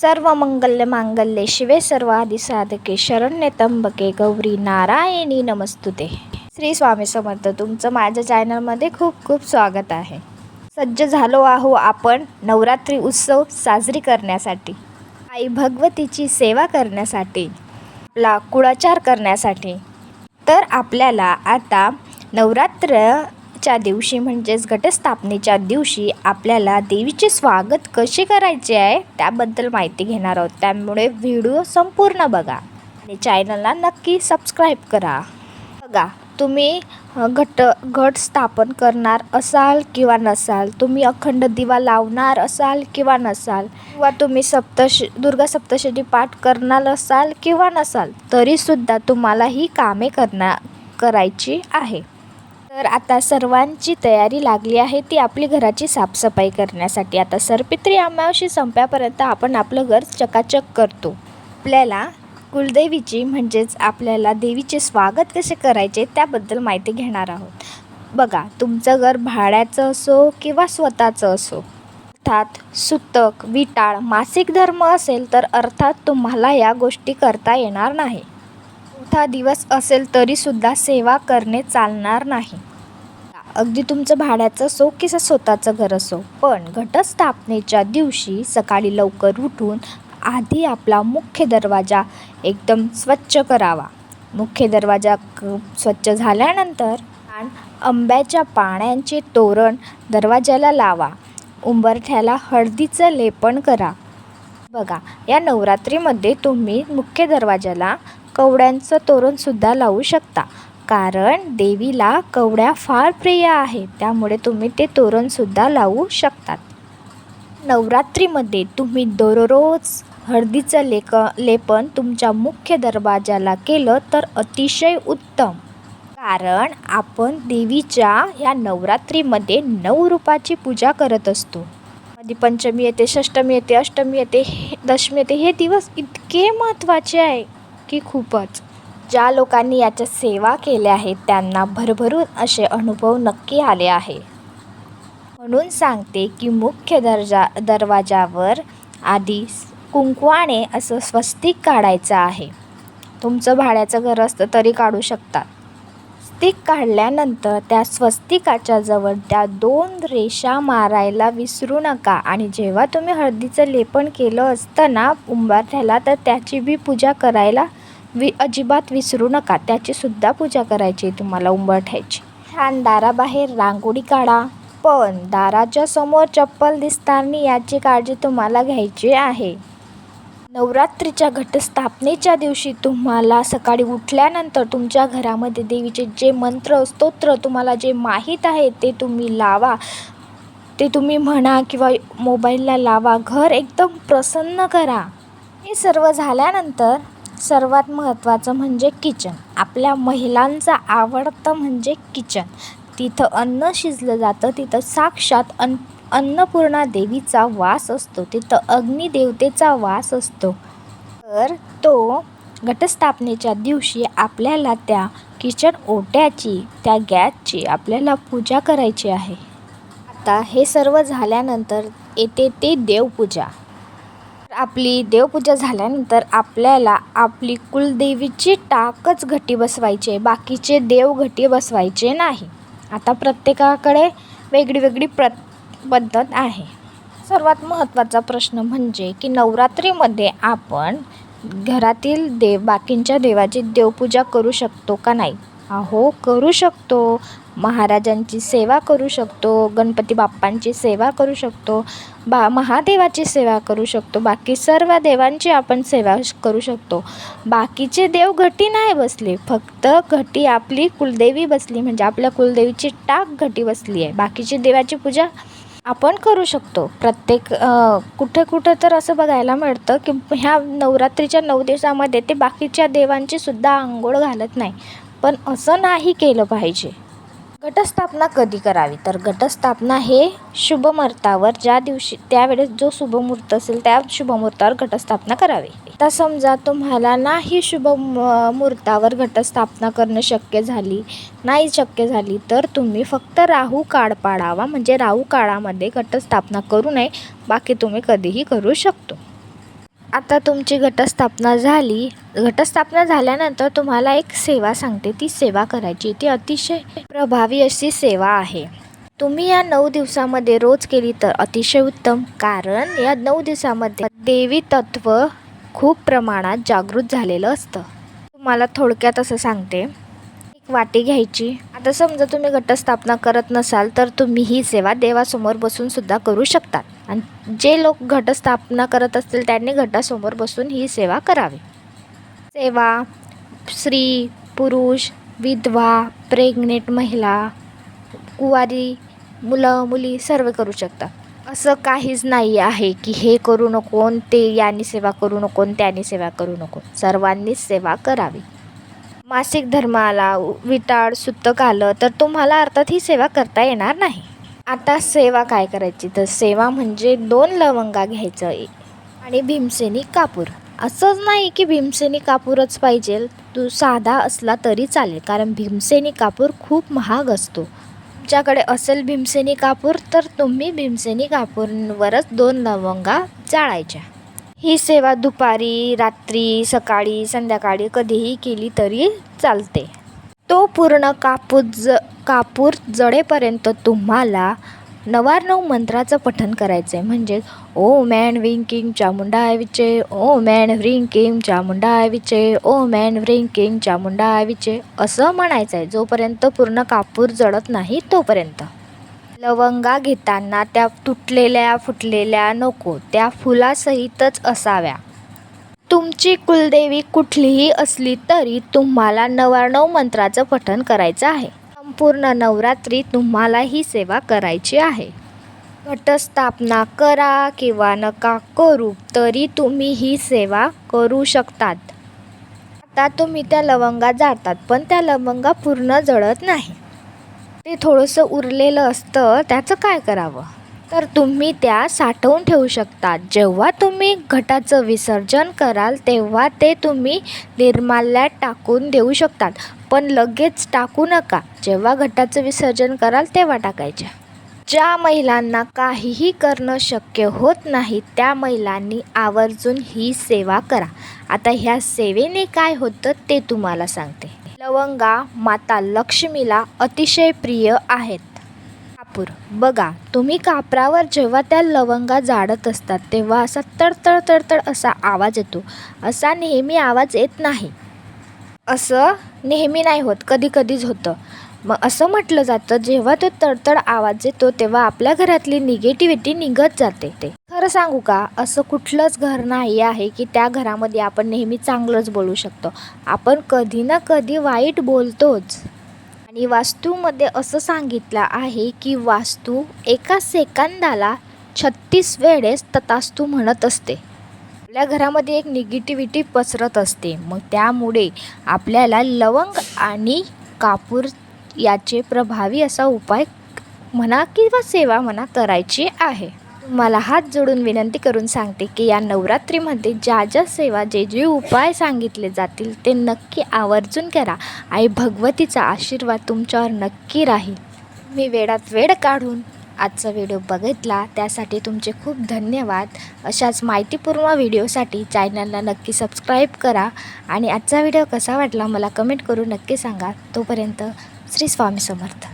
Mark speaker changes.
Speaker 1: सर्व मंगल्य मांगल्ये शिवे सर्वाधी साधके शरण्य तंबके गौरी नारायणी नमस्तुते. श्री स्वामी समर्थ तुमचं माझ्या चॅनलमध्ये खूप खूप स्वागत आहे. सज्ज झालो आहो आपण नवरात्री उत्सव साजरी करण्यासाठी आई भगवतीची सेवा करण्यासाठी आपला कुळाचार करण्यासाठी. तर आपल्याला आता नवरात्र च्या दिवशी म्हणजेच घटस्थापनेच्या दिवशी आपल्याला देवीचे स्वागत कसे करायचे आहे त्याबद्दल माहिती घेणार आहोत. त्यामुळे व्हिडिओ संपूर्ण बघा. आणि चॅनलला नक्की सबस्क्राईब करा. बघा तुम्ही घट घट स्थापन करणार असाल किंवा नसाल तुम्ही अखंड दिवा लावणार असाल किंवा नसाल किंवा तुम्ही सप्तश दुर्गा सप्तशती पाठ करणार असाल किंवा नसाल तरीसुद्धा तुम्हाला ही कामे करणार करायची आहे. तर आता सर्वांची तयारी लागली आहे ती आपली घराची साफसफाई करण्यासाठी. आता सरपित्री अमावशी संप्यापर्यंत आपण आपलं घर चकाचक करतो. आपल्याला कुलदेवीची म्हणजेच आपल्याला देवीचे स्वागत कसे करायचे त्याबद्दल माहिती घेणार आहोत. बघा तुमचं घर भाड्याचं असो किंवा स्वतःचं असो. अर्थात सुतक विटाळ मासिक धर्म असेल तर अर्थात तुम्हाला या गोष्टी करता येणार नाही. मोठा दिवस असेल तरीसुद्धा सेवा करणे चालणार नाही. अगदी तुमचं भाड्याचं असो की स्वतःचं घर असो पण घटस्थापनेच्या दिवशी सकाळी लवकर उठून आधी आपला मुख्य दरवाजा एकदम स्वच्छ करावा. मुख्य दरवाजा स्वच्छ झाल्यानंतर आंब्याच्या पाण्याचे तोरण दरवाजाला लावा. उंबरठ्याला हळदीचं लेपन करा. बघा या नवरात्रीमध्ये तुम्ही मुख्य दरवाजाला कवड्यांचं तोरणसुद्धा लावू शकता. कारण देवीला कवड्या फार प्रिय आहेत त्यामुळे तुम्ही ते तोरणसुद्धा लावू शकतात. नवरात्रीमध्ये तुम्ही दररोज हळदीचं लेक लेपन तुमच्या मुख्य दरवाजाला केलं तर अतिशय उत्तम. कारण आपण देवीच्या या नवरात्रीमध्ये नऊ रूपाची पूजा करत असतो. आधी पंचमी येते षष्टमी येते अष्टमी येते हे दशमी येते हे दिवस इतके महत्त्वाचे आहे. की खूपच. ज्या लोकांनी याच्या सेवा केल्या आहेत त्यांना भरभरून असे अनुभव नक्की आले आहे. म्हणून सांगते की मुख्य दर्जा दरवाजावर आधी कुंकवाने असं स्वस्तिक काढायचं आहे. तुमचं भाड्याचं घर असतं तरी काढू शकतात स्वस्तिक काढल्यानंतर त्या स्वस्तिकाच्या जवळ त्या दोन रेषा मारायला विसरू नका आणि जेव्हा तुम्ही हळदीचं लेपन केलं असतं ना उंबारठ्याला तर त्याची बी पूजा करायला वि अजिबात विसरू नका. त्याचीसुद्धा पूजा करायची तुम्हाला उंबरठ्याची. छान दाराबाहेर रांगोळी काढा. पण दाराच्या समोर चप्पल दिसताना याची काळजी तुम्हाला घ्यायची आहे. नवरात्रीच्या घटस्थापनेच्या दिवशी तुम्हाला सकाळी उठल्यानंतर तुमच्या घरामध्ये देवीचे जे मंत्र स्तोत्र तुम्हाला जे माहीत आहे ते तुम्ही लावा. ते तुम्ही म्हणा किंवा मोबाईलला लावा. घर एकदम प्रसन्न करा. हे सर्व झाल्यानंतर सर्वात महत्त्वाचं म्हणजे किचन. आपल्या महिलांचा आवडतं म्हणजे किचन. तिथं अन्न शिजलं जातं तिथं साक्षात अन अन्नपूर्णा देवीचा वास असतो तिथं अग्निदेवतेचा वास असतो. तर तो घटस्थापनेच्या दिवशी आपल्याला त्या किचन ओट्याची त्या गॅसची आपल्याला पूजा करायची आहे. आता हे सर्व झाल्यानंतर येते ते देवपूजा. आपली देवपूजा झाल्यानंतर आपल्याला आपली कुलदेवीची टाकच घटी बसवायची आहे. बाकीचे देव घटी बसवायचे नाही. आता प्रत्येकाकडे वेगळी वेगळी प्र पद्धत आहे. सर्वात महत्त्वाचा प्रश्न म्हणजे की नवरात्रीमध्ये आपण घरातील देव बाकींच्या देवाची देवपूजा करू शकतो का नाही? अहो करू शकतो. महाराजांची सेवा करू शकतो गणपती बाप्पांची सेवा करू शकतो बा महादेवाची सेवा करू शकतो बाकी सर्व देवांची आपण सेवा करू शकतो. बाकीचे देव घटी नाही बसले फक्त घटी आपली कुलदेवी बसली म्हणजे आपल्या कुलदेवीची टाक घटी बसली आहे. बाकीची देवाची पूजा आपण करू शकतो. प्रत्येक कुठे कुठे कुठं तर असं बघायला मिळतं की ह्या नवरात्रीच्या नऊ दिवसामध्ये ते बाकीच्या देवांची सुद्धा आंघोळ घालत नाही. पण असं नाही केलं पाहिजे. घटस्थापना कधी करावी? तर घटस्थापना हे शुभमुहूर्तावर ज्या दिवशी त्यावेळेस जो शुभमुहूर्त असेल त्या शुभमुहूर्तावर घटस्थापना करावी. आता समजा तुम्हाला नाही शुभ मुहूर्तावर घटस्थापना करणं शक्य झाली नाही शक्य झाली तर तुम्ही फक्त राहू काळ पाडावा. म्हणजे राहू काळामध्ये घटस्थापना करू नये. बाकी तुम्ही कधीही करू शकतो. आता तुमची घटस्थापना झाली. घटस्थापना झाल्यानंतर तुम्हाला एक सेवा सांगते. ती सेवा करायची. ती अतिशय प्रभावी अशी सेवा आहे. तुम्ही या नऊ दिवसामध्ये रोज केली तर अतिशय उत्तम. कारण या नऊ दिवसामध्ये देवी तत्व खूप प्रमाणात जागृत झालेलं असतं. तुम्हाला थोडक्यात असं सांगते. एक वाटी घ्यायची. आता समजा तुम्ही घटस्थापना करत नसाल तर तुम्ही ही सेवा देवासमोर बसून सुद्धा करू शकतात. आणि जे लोक घटस्थापना करत असतील त्यांनी घटासमोर बसून ही सेवा करावी. सेवा स्त्री पुरुष विधवा प्रेग्नेंट महिला कुवारी मुलं मुली सर्व करू शकतात. असं काहीच नाही आहे की हे करू नको ते यांनी सेवा करू नको न त्यांनी सेवा करू नको. सर्वांनीच सेवा करावी. मासिक धर्माला विटाळ सुतक आलं तर तुम्हाला अर्थात ही सेवा करता येणार नाही. आता सेवा काय करायची? तर सेवा म्हणजे दोन लवंगा घ्यायचं. आणि भीमसेनी कापूर. असंच नाही की भीमसेनी कापूरच पाहिजे. तू साधा असला तरी चालेल. कारण भीमसेनी कापूर खूप महाग असतो. तुमच्याकडे असेल भीमसेनी कापूर तर तुम्ही भीमसेनी कापूरवरच दोन लवंगा जाळायच्या. ही सेवा दुपारी रात्री सकाळी संध्याकाळी कधीही केली तरी चालते. तो पूर्ण कापूर ज कापूर जळेपर्यंत तुम्हाला नवार्णव मंत्राचं पठण करायचं आहे म्हणजे ओ मॅन व्रिंग किंग चामुंडा विचे ओ मॅन व्रिंग किंग चामुंडा विचे ओ मॅन व्रिंग किंग चामुंडा विचे असं म्हणायचं आहे जोपर्यंत पूर्ण कापूर जळत नाही तोपर्यंत. लवंगा घेताना त्या तुटलेल्या फुटलेल्या नको त्या फुलासहितच असाव्या. तुमची कुलदेवी कुठलीही असली तरी तुम्हाला नवाण्णव मंत्राचं पठण करायचं आहे. संपूर्ण नवरात्री तुम्हाला ही सेवा करायची आहे. घटस्थापना करा किंवा नका करू तरी तुम्ही ही सेवा करू शकतात. आता तुम्ही त्या लवंगा जाळतात पण त्या लवंगा पूर्ण जळत नाही. ते थोडंसं उरलेलं असतं त्याचं काय करावं? तर तुम्ही त्या साठवून ठेवू शकता. जेव्हा तुम्ही घटाचं विसर्जन कराल तेव्हा ते तुम्ही निर्माल्यात टाकून देऊ शकतात. पण लगेच टाकू नका. जेव्हा घटाचं विसर्जन कराल तेव्हा टाकायच्या ज्या महिलांना काहीही करणं शक्य होत नाही त्या महिलांनी आवर्जून ही सेवा करा. आता ह्या सेवेने काय होतं ते तुम्हाला सांगते. लवंगा माता लक्ष्मीला अतिशय प्रिय आहेत. कापूर बघा तुम्ही कापरावर जेव्हा त्या लवंगा जाडत असतात तेव्हा असा तडतड तडतड असा आवाज येतो. असा नेहमी आवाज येत नाही. असं नेहमी नाही होत कधी कधीच होतं. मग असं म्हटलं जातं जेव्हा तो तडतड आवाज येतो तेव्हा आपल्या घरातली निगेटिव्हिटी निघत जाते ते. खरं सांगू का असं कुठलंच घर नाही आहे की त्या घरामध्ये आपण नेहमी चांगलंच बोलू शकतो. आपण कधी ना कधी वाईट बोलतोच. आणि वास्तूमध्ये असं सांगितलं आहे की वास्तू एका सेकंदाला छत्तीस वेळेस ततास्तू म्हणत असते. आपल्या घरामध्ये एक निगेटिव्हिटी पसरत असते. मग त्यामुळे आपल्याला लवंग आणि कापूर याचे प्रभावी असा उपाय म्हणा किंवा सेवा म्हणा करायची आहे. मला हात जोडून विनंती करून सांगते की या नवरात्रीमध्ये ज्या ज्या सेवा जे जे उपाय सांगितले जातील ते नक्की आवर्जून करा. आई भगवतीचा आशीर्वाद तुमच्यावर नक्की राहील. मी वेळात वेळ काढून आजचा व्हिडिओ बघितला. त्यासाठी तुमचे खूप धन्यवाद. अशाच माहितीपूर्ण व्हिडिओसाठी चॅनलला नक्की सबस्क्राईब करा आणि आजचा व्हिडिओ कसा वाटला मला कमेंट करून नक्की सांगा. तोपर्यंत श्री स्वामी समर्थ.